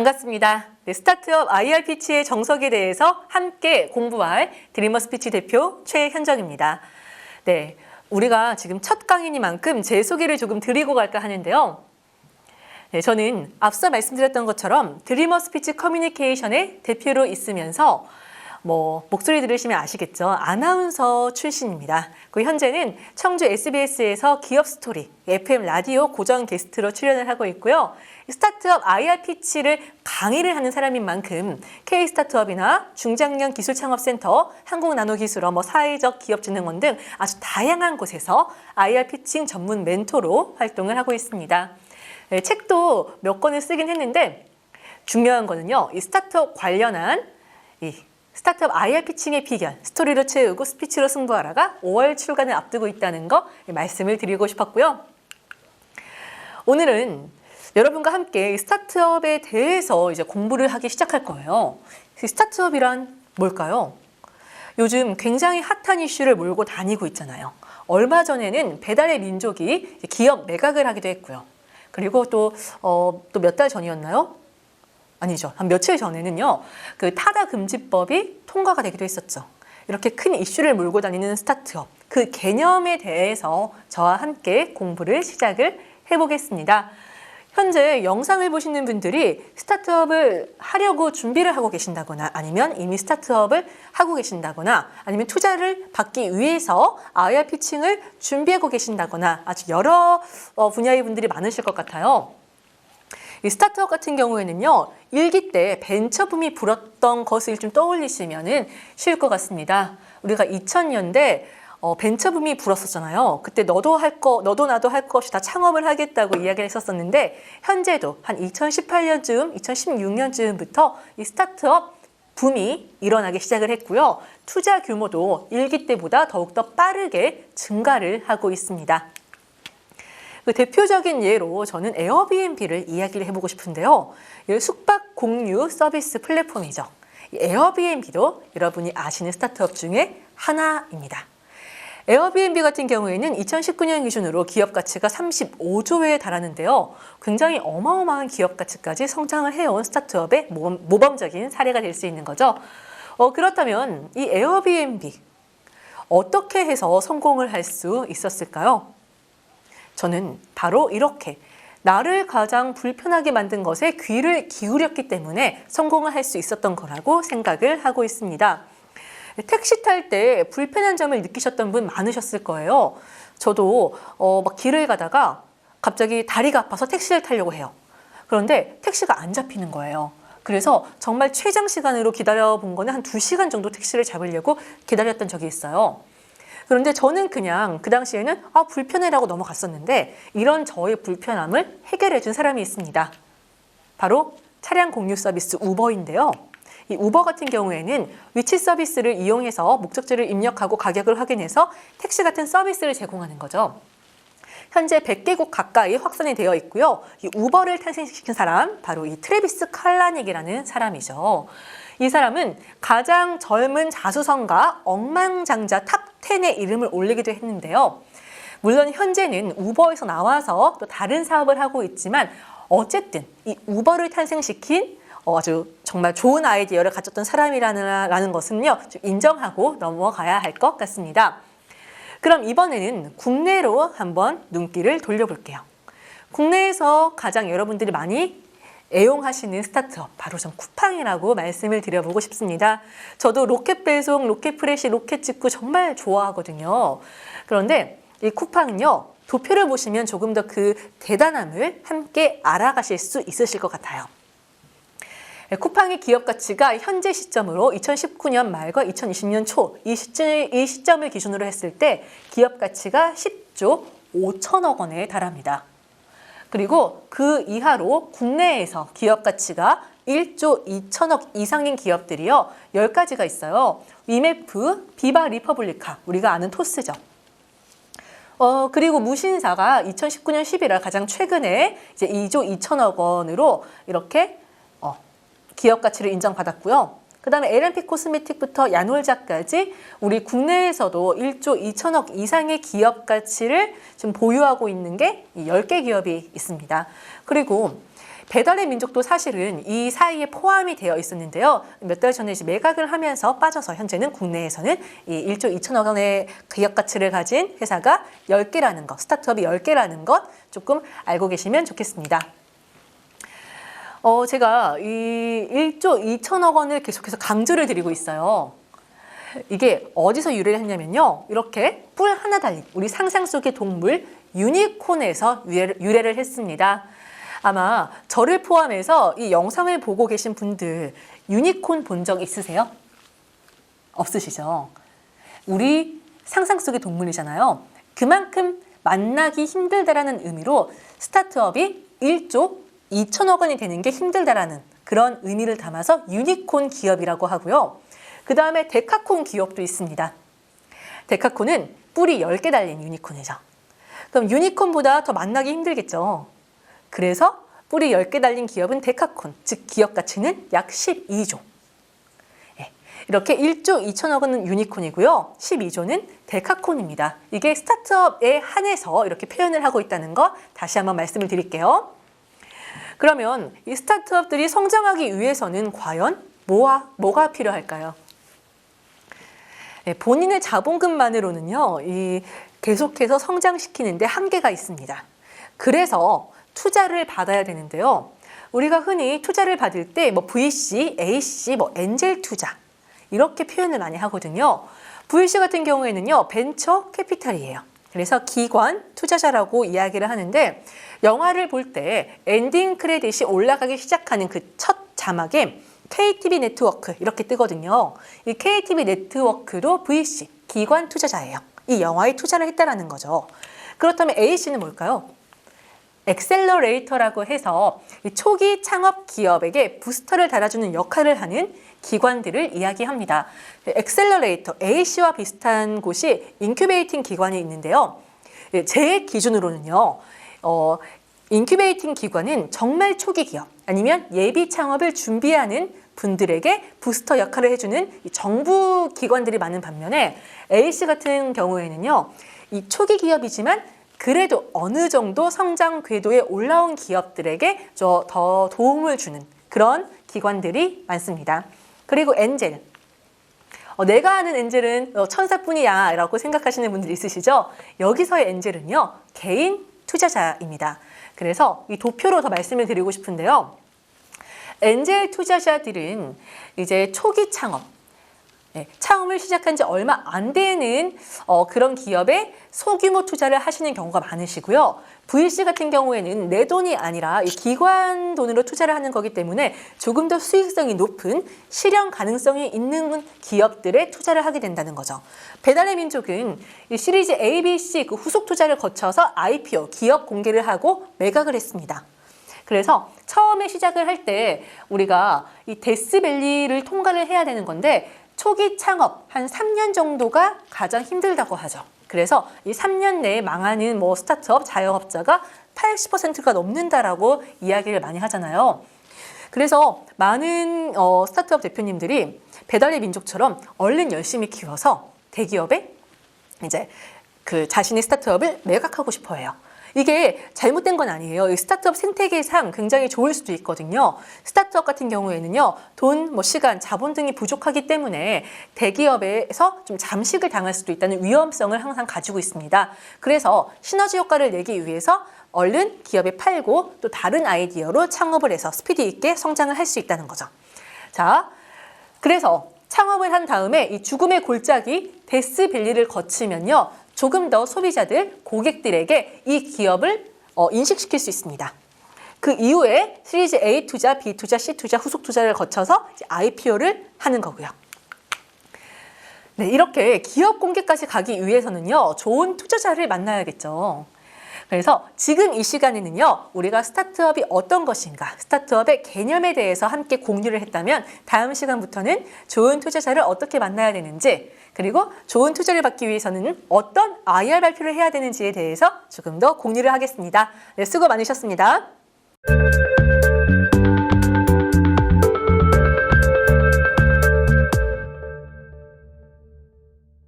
반갑습니다. 네, 스타트업 IR 피치의 정석에 대해서 함께 공부할 드리머 스피치 대표 최현정입니다. 네, 우리가 지금 첫 강의니만큼 제 소개를 조금 드리고 갈까 하는데요. 네, 저는 앞서 말씀드렸던 것처럼 드리머 스피치 커뮤니케이션의 대표로 있으면서 뭐 목소리 들으시면 아시겠죠? 아나운서 출신입니다. 그 현재는 청주 SBS에서 기업 스토리 FM 라디오 고정 게스트로 출연을 하고 있고요. 스타트업 IR 피치를 강의를 하는 사람인 만큼 K 스타트업이나 중장년 기술 창업 센터, 한국 나노 기술원, 뭐 사회적 기업 진흥원 등 아주 다양한 곳에서 IR 피칭 전문 멘토로 활동을 하고 있습니다. 네, 책도 몇 권을 쓰긴 했는데 중요한 거는요. 이 스타트업 관련한 이 스타트업 IR 피칭의 비결, 스토리로 채우고 스피치로 승부하라가 5월 출간을 앞두고 있다는 거 말씀을 드리고 싶었고요. 오늘은 여러분과 함께 이 스타트업에 대해서 이제 공부를 하기 시작할 거예요. 이 스타트업이란 뭘까요? 요즘 굉장히 핫한 이슈를 몰고 다니고 있잖아요. 얼마 전에는 배달의 민족이 기업 매각을 하기도 했고요. 그리고 또, 어, 또 몇 달 전이었나요? 아니죠. 한 며칠 전에는요, 그 타다 금지법이 통과가 되기도 했었죠. 이렇게 큰 이슈를 몰고 다니는 스타트업, 그 개념에 대해서 저와 함께 공부를 시작을 해보겠습니다. 현재 영상을 보시는 분들이 스타트업을 하려고 준비를 하고 계신다거나 아니면 이미 스타트업을 하고 계신다거나 아니면 투자를 받기 위해서 IR 피칭을 준비하고 계신다거나 아주 여러 어, 분야의 분들이 많으실 것 같아요. 이 스타트업 같은 경우에는요, 일기 때 벤처 붐이 불었던 것을 좀 떠올리시면 쉬울 것 같습니다. 우리가 2000년대 어, 벤처붐이 불었었잖아요. 그때 너도 할 거, 너도 나도 할 것이 다 창업을 하겠다고 이야기를 했었었는데, 현재도 한 2018년쯤, 2016년쯤부터 이 스타트업 붐이 일어나기 시작을 했고요. 투자 규모도 일기 때보다 더욱더 빠르게 증가를 하고 있습니다. 그 대표적인 예로 저는 에어비앤비를 이야기를 해보고 싶은데요. 이 숙박 공유 서비스 플랫폼이죠. 이 에어비앤비도 여러분이 아시는 스타트업 중에 하나입니다. 에어비앤비 같은 경우에는 2019년 기준으로 기업 가치가 35조에 달하는데요. 굉장히 어마어마한 기업 가치까지 성장을 해온 스타트업의 모범, 모범적인 사례가 될 수 있는 거죠. 어, 그렇다면 이 에어비앤비 어떻게 해서 성공을 할 수 있었을까요? 저는 바로 이렇게 나를 가장 불편하게 만든 것에 귀를 기울였기 때문에 성공을 할 수 있었던 거라고 생각을 하고 있습니다. 택시 탈 때 불편한 점을 느끼셨던 분 많으셨을 거예요. 저도 어, 막 길을 가다가 갑자기 다리가 아파서 택시를 타려고 해요. 그런데 택시가 안 잡히는 거예요. 그래서 정말 최장 시간으로 기다려 본 거는 한 두시간 정도 택시를 잡으려고 기다렸던 적이 있어요. 그런데 저는 그냥 그 당시에는 아, 불편해라고 넘어갔었는데 이런 저의 불편함을 해결해 준 사람이 있습니다. 바로 차량 공유 서비스 우버인데요. 이 우버 같은 경우에는 위치 서비스를 이용해서 목적지를 입력하고 가격을 확인해서 택시 같은 서비스를 제공하는 거죠. 현재 100개국 가까이 확산이 되어 있고요. 이 우버를 탄생시킨 사람 바로 이 트레비스 칼라닉이라는 사람이죠. 이 사람은 가장 젊은 자수성가 억망장자 탑 10의 이름을 올리기도 했는데요. 물론 현재는 우버에서 나와서 또 다른 사업을 하고 있지만 어쨌든 이 우버를 탄생시킨 어, 아주 정말 좋은 아이디어를 가졌던 사람이라는 것은요 좀 인정하고 넘어가야 할 것 같습니다. 그럼 이번에는 국내로 한번 눈길을 돌려볼게요. 국내에서 가장 여러분들이 많이 애용하시는 스타트업 바로 전 쿠팡이라고 말씀을 드려보고 싶습니다. 저도 로켓 배송, 로켓 프레시, 로켓 직구 정말 좋아하거든요. 그런데 이 쿠팡은요 도표를 보시면 조금 더 그 대단함을 함께 알아가실 수 있으실 것 같아요. 쿠팡의 기업 가치가 현재 시점으로 2019년 말과 2020년 초이 시점, 이 시점을 기준으로 했을 때 기업 가치가 10조 5천억 원에 달합니다. 그리고 그 이하로 국내에서 기업 가치가 1조 2천억 이상인 기업들이요. 10가지가 있어요. 위메프, 비바 리퍼블리카, 우리가 아는 토스죠. 어, 그리고 무신사가 2019년 11월 가장 최근에 이제 2조 2천억 원으로 이렇게 어, 기업 가치를 인정받았고요. 그 다음에 LNP 코스메틱부터 야놀자까지 우리 국내에서도 1조 2천억 이상의 기업 가치를 지금 보유하고 있는 게 10개 기업이 있습니다. 그리고 배달의 민족도 사실은 이 사이에 포함이 되어 있었는데요. 몇 달 전에 이제 매각을 하면서 빠져서 현재는 국내에서는 이 1조 2천억 원의 기업 가치를 가진 회사가 10개라는 것, 스타트업이 10개라는 것 조금 알고 계시면 좋겠습니다. 어, 제가 이 1조 2천억 원을 계속해서 강조를 드리고 있어요. 이게 어디서 유래를 했냐면요. 이렇게 뿔 하나 달린 우리 상상 속의 동물 유니콘에서 유래를, 했습니다. 아마 저를 포함해서 이 영상을 보고 계신 분들 유니콘 본 적 있으세요? 없으시죠? 우리 상상 속의 동물이잖아요. 그만큼 만나기 힘들다라는 의미로 스타트업이 1조 2천억 원이 되는 게 힘들다라는 그런 의미를 담아서 유니콘 기업이라고 하고요. 그 다음에 데카콘 기업도 있습니다. 데카콘은 뿔이 10개 달린 유니콘이죠. 그럼 유니콘보다 더 만나기 힘들겠죠. 그래서 뿔이 10개 달린 기업은 데카콘, 즉 기업 가치는 약 12조. 예, 이렇게 1조 2천억 원은 유니콘이고요. 12조는 데카콘입니다. 이게 스타트업에 한해서 이렇게 표현을 하고 있다는 거 다시 한번 말씀을 드릴게요. 그러면 이 스타트업들이 성장하기 위해서는 과연 뭐와, 뭐가 필요할까요? 네, 본인의 자본금만으로는요, 이 계속해서 성장시키는데 한계가 있습니다. 그래서 투자를 받아야 되는데요. 우리가 흔히 투자를 받을 때 뭐 VC, AC, 뭐 엔젤 투자 이렇게 표현을 많이 하거든요. VC 같은 경우에는요, 벤처 캐피탈이에요. 그래서 기관 투자자라고 이야기를 하는데 영화를 볼 때 엔딩 크레딧이 올라가기 시작하는 그 첫 자막에 KTV 네트워크 이렇게 뜨거든요. 이 KTV 네트워크도 VC 기관 투자자예요. 이 영화에 투자를 했다라는 거죠. 그렇다면 AC는 뭘까요? 엑셀러레이터라고 해서 이 초기 창업 기업에게 부스터를 달아주는 역할을 하는 기관들을 이야기합니다. 엑셀러레이터 AC와 비슷한 곳이 인큐베이팅 기관이 있는데요. 예, 제 기준으로는요. 어, 인큐베이팅 기관은 정말 초기 기업 아니면 예비 창업을 준비하는 분들에게 부스터 역할을 해주는 이 정부 기관들이 많은 반면에 AC 같은 경우에는요, 이 초기 기업이지만 그래도 어느 정도 성장 궤도에 올라온 기업들에게 저더 도움을 주는 그런 기관들이 많습니다. 그리고 엔젤. 어, 내가 아는 엔젤은 어, 천사뿐이야 라고 생각하시는 분들 있으시죠? 여기서의 엔젤은요, 개인 투자자입니다. 그래서 이 도표로 더 말씀을 드리고 싶은데요. 엔젤 투자자들은 이제 초기 창업, 네, 창업을 시작한 지 얼마 안 되는 어, 그런 기업에 소규모 투자를 하시는 경우가 많으시고요. VC 같은 경우에는 내 돈이 아니라 이 기관 돈으로 투자를 하는 거기 때문에 조금 더 수익성이 높은 실현 가능성이 있는 기업들에 투자를 하게 된다는 거죠. 배달의 민족은 이 시리즈 A, B, C 그 후속 투자를 거쳐서 IPO 기업 공개를 하고 매각을 했습니다. 그래서 처음에 시작을 할 때 우리가 이 데스밸리를 통과를 해야 되는 건데 초기 창업 한 3년 정도가 가장 힘들다고 하죠. 그래서 이 3년 내에 망하는 뭐 스타트업 자영업자가 80%가 넘는다라고 이야기를 많이 하잖아요. 그래서 많은 어, 스타트업 대표님들이 배달의 민족처럼 얼른 열심히 키워서 대기업에 이제 그 자신의 스타트업을 매각하고 싶어 해요. 이게 잘못된 건 아니에요. 이 스타트업 생태계상 굉장히 좋을 수도 있거든요. 스타트업 같은 경우에는요, 돈, 뭐 시간, 자본 등이 부족하기 때문에 대기업에서 좀 잠식을 당할 수도 있다는 위험성을 항상 가지고 있습니다. 그래서 시너지 효과를 내기 위해서 얼른 기업에 팔고 또 다른 아이디어로 창업을 해서 스피드 있게 성장을 할 수 있다는 거죠. 자, 그래서 창업을 한 다음에 이 죽음의 골짜기 데스밸리를 거치면요. 조금 더 소비자들, 고객들에게 이 기업을 어, 인식시킬 수 있습니다. 그 이후에 시리즈 A 투자, B 투자, C 투자, 후속 투자를 거쳐서 IPO를 하는 거고요. 네, 이렇게 기업 공개까지 가기 위해서는요, 좋은 투자자를 만나야겠죠. 그래서 지금 이 시간에는요, 우리가 스타트업이 어떤 것인가, 스타트업의 개념에 대해서 함께 공유를 했다면 다음 시간부터는 좋은 투자자를 어떻게 만나야 되는지, 그리고 좋은 투자를 받기 위해서는 어떤 IR 발표를 해야 되는지에 대해서 조금 더 공유를 하겠습니다. 네, 수고 많으셨습니다.